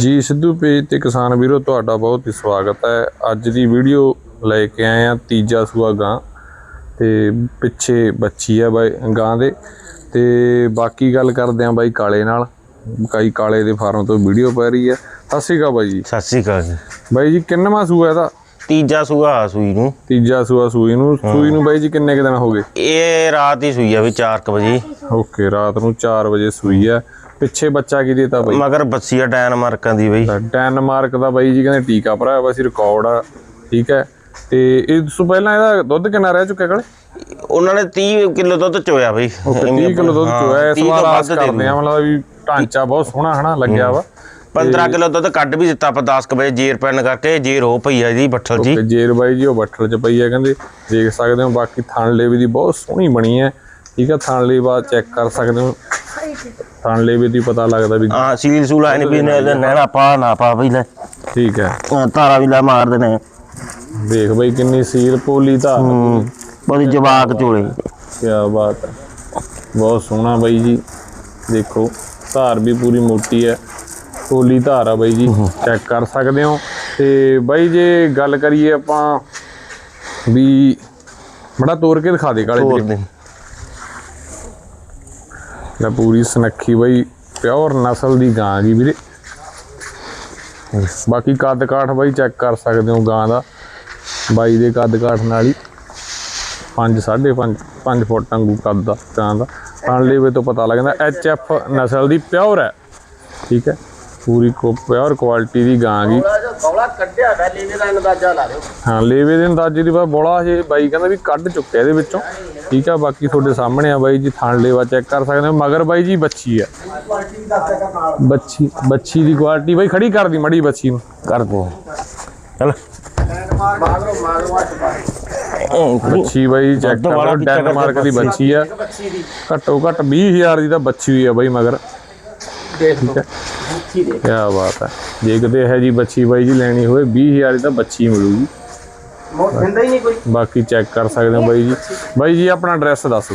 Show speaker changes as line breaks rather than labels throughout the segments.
ਜੀ ਸਿੱਧੂ ਪੇਜ ਤੇ ਕਿਸਾਨ ਵੀਰੋ ਤੁਹਾਡਾ ਬਹੁਤ ਹੀ ਸਵਾਗਤ ਹੈ। ਅੱਜ ਦੀ ਵੀਡੀਓ ਲੈ ਕੇ ਆਏ ਆ ਤੀਜਾ ਸੂਆ ਗਾਂ ਤੇ ਪਿੱਛੇ ਬੱਚੀ ਆ ਬਾਈ ਗਾਂ ਦੇ ਤੇ ਬਾਕੀ ਗੱਲ ਕਰਦੇ ਆ ਬਾਈ ਕਾਲੇ ਨਾਲ। ਕਈ ਕਾਲੇ ਦੇ ਫਾਰਮ ਤੋਂ ਵੀਡੀਓ ਪੈ ਰਹੀ ਹੈ। ਸਤਿ ਸ਼੍ਰੀ ਅਕਾਲ ਬਾਈ ਜੀ।
ਸਤਿ ਸ੍ਰੀ ਅਕਾਲ ਜੀ।
ਬਾਈ ਜੀ ਕਿੰਨਵਾਂ ਸੂਆ ਇਹਦਾ?
ਤੀਜਾ ਸੂਆ ਆ ਸੂਈ ਨੂੰ।
ਤੀਜਾ ਸੂਆ ਸੂਈ ਨੂੰ। ਸੂਈ ਨੂੰ ਬਾਈ ਜੀ ਕਿੰਨੇ ਕੁ ਦਿਨ ਹੋ ਗਏ?
ਇਹ ਰਾਤ ਹੀ ਸੂਈ ਆ ਵੀ 4 ਵਜੇ।
ਓਕੇ ਰਾਤ ਨੂੰ 4 ਵਜੇ ਸੂਈ ਹੈ ਪਿੱਛੇ ਬੱਚਾ ਕੀ ਦੇਤਾ ਬਾਈ?
ਮਗਰ ਬੱਸੀਆ ਡੈਨਮਾਰਕਾਂ ਦੀ ਬਈ।
ਡੈਨਮਾਰਕ ਦਾ ਬਾਈ ਜੀ ਕਹਿੰਦੇ ਟੀਕਾ ਭਰਾਇਆ ਵਾ ਸੀ ਰਿਕਾਰਡ ਆ ਠੀਕ ਹੈ। ਤੇ ਇਸ ਤੋਂ ਪਹਿਲਾਂ ਇਹਦਾ ਦੁੱਧ ਕਿੰਨਾ ਰਹਿ ਚੁੱਕਿਆ ਕਲੇ
ਉਹਨਾਂ ਨੇ 30 ਕਿਲੋ ਦੁੱਧ ਚੋਇਆ ਬਈ।
30 ਕਿਲੋ ਦੁੱਧ ਚੋਇਆ ਇਸ
30
ਵਾਰ ਆਸ ਕਰਦੇ ਆ। ਮਤਲਬ ਵੀ ਢਾਂਚਾ ਬਹੁਤ ਸੋਹਣਾ ਹਨਾ ਲੱਗਿਆ ਵਾ।
15 ਕਿਲੋ ਦੁੱਧ ਕੱਢ ਵੀ ਦਿੱਤਾ ਆਪਾਂ 10 ਵਜੇ ਜੇਰ ਪੈਣ ਕਰਕੇ ਜੇਰ ਹੋ ਪਈ ਆ ਇਹਦੀ ਬੱਠਲ ਜੀ।
ਜੇਰ ਬਾਈ ਜੀ ਉਹ ਬੱਠਲ ਚ ਪਈ ਹੈ ਕਹਿੰਦੇ ਦੇਖ ਸਕਦੇ ਹੋ ਬਾਕੀ ਥਣ ਲੇਵੇ ਦੀ ਬਹੁਤ ਸੋਹਣੀ ਬਣੀ ਹੈ। ਠੀਕ ਹੈ ਥਣ ਲੇਵਾ ਚੈੱਕ ਕਰ ਸਕਦੇ ਹੋ। ਥਣ ਲੇਵੇ ਦੀ ਪਤਾ ਲੱਗਦਾ ਵੀ
ਹਾਂ ਸੀਲ ਸੂਲ ਆਏ ਨੇ ਵੀ ਨੇ ਨੈਣਾ ਪਾ ਨਾ ਪਾ ਬਈ ਲੈ।
ਠੀਕ ਹੈ।
ਧਾਰਾ ਵੀ ਲੈ ਮਾਰਦੇ ਨੇ
ਦੇਖ ਬਾਈ ਕਿੰਨੀ ਸੀਲ ਪੋਲੀ ਧਾਰ
ਬੜੀ ਜਵਾਕ ਚੋਲੇ।
ਕੀ ਬਾਤ ਹੈ। ਬਹੁਤ ਸੋਹਣਾ ਬਾਈ ਜੀ। ਦੇਖੋ ਧਾਰ ਵੀ ਪੂਰੀ ਮੋਟੀ ਹੈ। ਪੋਲੀ ਧਾਰ ਆ ਬਾਈ ਜੀ। ਚੈੱਕ ਕਰ ਸਕਦੇ ਹੋ। ਤੇ ਬਾਈ ਜੇ ਗੱਲ ਕਰੀਏ ਆਪਾਂ ਵੀ ਬੜਾ ਤੋੜ ਕੇ ਦਿਖਾ ਦੇ ਕਾਲੇ
ਹੋਰ
ਲੈ ਪੂਰੀ ਸਨੱਖੀ ਬਾਈ ਪਿਓਰ ਨਸਲ ਦੀ ਗਾਂ ਦੀ ਵੀਰੇ। ਬਾਕੀ ਕੱਦ ਕਾਠ ਬਾਈ ਚੈੱਕ ਕਰ ਸਕਦੇ ਹੋ ਗਾਂ ਦਾ। ਬਾਈ ਦੇ ਕੱਦ ਕਾਠ ਨਾਲ ਹੀ 5 5.5 5 ਫੁੱਟ ਵਾਂਗੂ ਕੱਦ ਦਾ ਗਾਂ ਦਾ। ਖਾਣ ਲੇਵੇ ਤੋਂ ਪਤਾ ਲੱਗਦਾ ਐਚ ਐਫ ਨਸਲ ਦੀ ਪਿਓਰ ਹੈ। ਠੀਕ ਹੈ? ਪੂਰੀ ਕੋ ਪਿਓਰ ਕੁਆਲਿਟੀ ਦੀ ਗਾਂ ਗੀ
ਕੌਲਾ ਕੱਢਿਆ ਗਾ ਲੀਵੇ ਦਾ ਅੰਦਾਜ਼ਾ ਲਾ ਲਿਓ
ਹਾਂ ਲੇਵੇ ਦੇ ਅੰਦਾਜ਼ੇ ਦੀ ਬੋਲਾ ਹਜੇ ਬਾਈ ਕਹਿੰਦਾ ਵੀ ਕੱਢ ਚੁੱਕਿਆ ਇਹਦੇ ਵਿੱਚੋਂ। ਠੀਕ ਆ ਬਾਕੀ ਤੁਹਾਡੇ ਸਾਹਮਣੇ ਆ ਬਾਈ ਜੀ ਥਣ ਲੇਵਾ ਚੈੱਕ ਕਰ ਸਕਦੇ ਹੋ ਮਗਰ ਬਾਈ ਜੀ ਬੱਚੀ ਆ। ਬੱਚੀ ਬੱਚੀ ਦੀ ਕੁਆਲਿਟੀ ਬਾਈ ਖੜੀ ਕਰਦੀ ਮੜੀ ਬੱਚੀ ਨੂੰ।
ਕਰ ਦੋ ਚਲ।
ਬੱਚੀ ਬਾਈ ਚੈੱਕ ਕਰੋ ਡੈਨਮਾਰਕ ਦੀ
ਬੱਚੀ।
ਆ। ਘੱਟੋ ਘੱਟ 20000 ਦੀ ਤਾਂ ਬੱਚੀ ਹੋਈ ਆ ਬਾਈ ਮਗਰ।
ਦੇਖ ਲਓ।
ਕੀ ਬਾਤ ਹੈ ਜੇ ਕਿਤੇ ਇਹ ਜੀ ਬੱਚੀ ਬਾਈ ਜੀ ਲੈਣੀ ਹੋਵੇ 20000 ਦੀ ਤਾਂ ਬੱਚੀ ਮਿਲੂਗੀ।
ਦਿੰਦਾ ਹੀ ਨਹੀਂ ਕੋਈ।
ਬਾਕੀ ਚੈੱਕ ਕਰ ਸਕਦੇ ਹੋ ਬਾਈ ਜੀ। ਬਾਈ ਜੀ ਆਪਣਾ ਐਡਰੈਸ ਦੱਸੋ।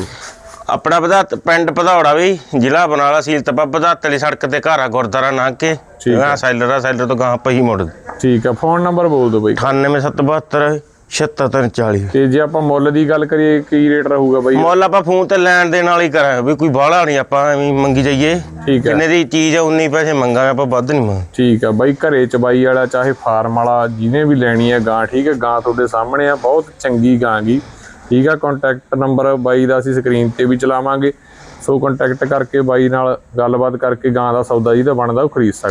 ਆਪਣਾ ਪਧਾਤ ਪਿੰਡ ਭਦੌੜਾ ਵੀ ਜ਼ਿਲ੍ਹਾ ਬਨਾਲਾ ਸੀਲ ਤਪਾ ਪਧਾਤ ਵਾਲੀ ਸੜਕ ਤੇ ਘਰ ਆ ਗੁਰਦਾਰਾ ਨਾ ਕੇ।
ਠੀਕ ਹੈ।
ਗਾਂ ਸੈਲਰ ਆ ਸੈਲਰ ਤੋਂ ਗਾਂ ਪਈ ਮੁੜ
ਠੀਕ ਆ ਫੋਨ ਨੰਬਰ ਬੋਲ ਦਿਓ ਬਾਈ।
98772 76340
ਤੇ ਜੇ ਆਪਾਂ ਮੁੱਲ ਦੀ ਗੱਲ ਕਰੀਏ ਕੀ ਰੇਟ ਰਹੂਗਾ ਬਾਈ?
ਮੁੱਲ ਆਪਾਂ ਫੋਨ ਤੇ ਲੈਣ ਦੇ ਨਾਲ ਹੀ ਕਰਾਂ ਵੀ ਕੋਈ ਬਾਹਲਾ ਨਹੀਂ ਆਪਾਂ ਐਵੇਂ ਮੰਗੀ ਜਾਈਏ।
ਠੀਕ ਹੈ।
ਦੀ ਚੀਜ਼ ਆ ਉਨੀ ਪੈਸੇ ਮੰਗਾਂਗੇ ਆਪਾਂ ਵੱਧ ਨਹੀਂ ਮੰਗ
ਠੀਕ ਆ ਬਾਈ ਘਰੇ ਚਬਾਈ ਵਾਲਾ ਚਾਹੇ ਫਾਰਮ ਵਾਲਾ ਜਿਹਨੇ ਵੀ ਲੈਣੀ ਹੈ ਗਾਂ ਠੀਕ ਹੈ ਗਾਂ ਤੁਹਾਡੇ ਸਾਹਮਣੇ ਆ ਬਹੁਤ ਚੰਗੀ ਗਾਂ ਗੀ। ਠੀਕ ਆ ਕੰਟੈਕਟ ਨੰਬਰ ਬਾਈ ਦਾ ਅਸੀਂ ਸਕਰੀਨ ਤੇ ਵੀ ਚਲਾਵਾਂਗੇ। ਸੋ ਕੰਟੈਕਟ ਕਰਕੇ ਬਾਈ ਨਾਲ ਗੱਲਬਾਤ ਕਰਕੇ ਗਾਂ ਦਾ ਸੌਦਾ ਜਿਹਦਾ ਬਣਦਾ ਉਹ ਖਰੀਦ ਸਕਦਾ।